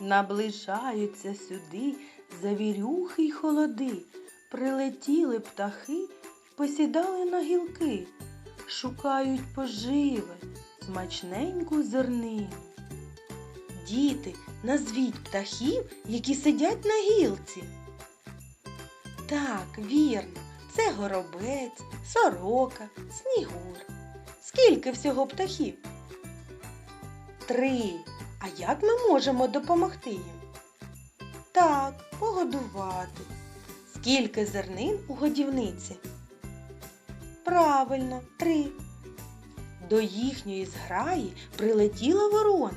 Наближаються сюди завірюхи й холоди. Прилетіли птахи, посідали на гілки, шукають поживи, смачненьку зернину. Діти, назвіть птахів, які сидять на гілці. Так, вірно, це горобець, сорока, снігур. Скільки всього птахів? Три. А як ми можемо допомогти їм? Так, погодувати. Скільки зернин у годівниці? Правильно, три. До їхньої зграї прилетіла ворона.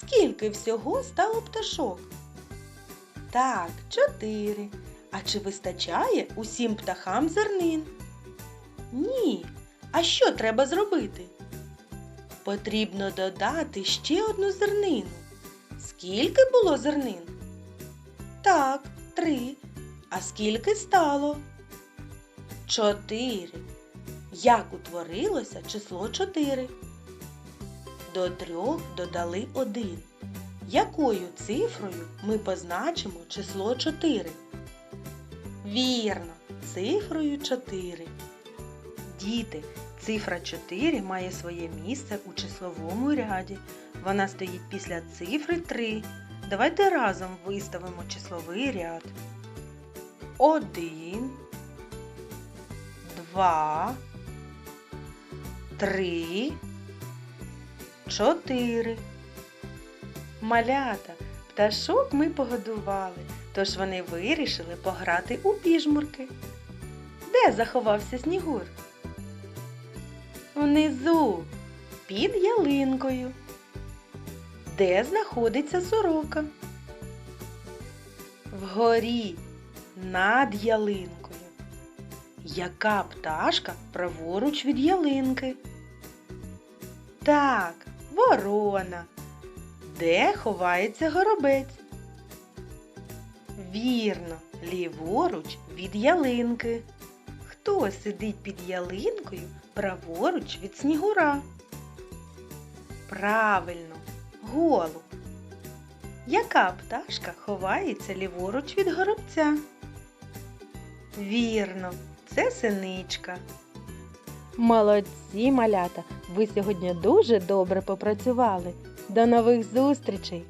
Скільки всього стало пташок? Так, чотири. А чи вистачає усім птахам зернин? Ні. А що треба зробити? Потрібно додати ще одну зернину. Скільки було зернин? Так, три. А скільки стало? Чотири. Як утворилося число чотири? До трьох додали один. Якою цифрою ми позначимо число 4? Вірно, цифрою 4. Діти, цифра 4 має своє місце у числовому ряді. Вона стоїть після цифри 3. Давайте разом виставимо числовий ряд. 1, 2, 3, 4. Малята, пташок ми погодували, тож вони вирішили пограти у піжмурки. Де заховався снігур? Внизу, під ялинкою. Де знаходиться сорока? Вгорі, над ялинкою. Яка пташка праворуч від ялинки? Так, ворона. Де ховається горобець? Вірно, ліворуч від ялинки. Хто сидить під ялинкою праворуч від снігура? Правильно, голуб. Яка пташка ховається ліворуч від горобця? Вірно, це синичка. Молодці, малята! Ви сьогодні дуже добре попрацювали. До нових зустрічей!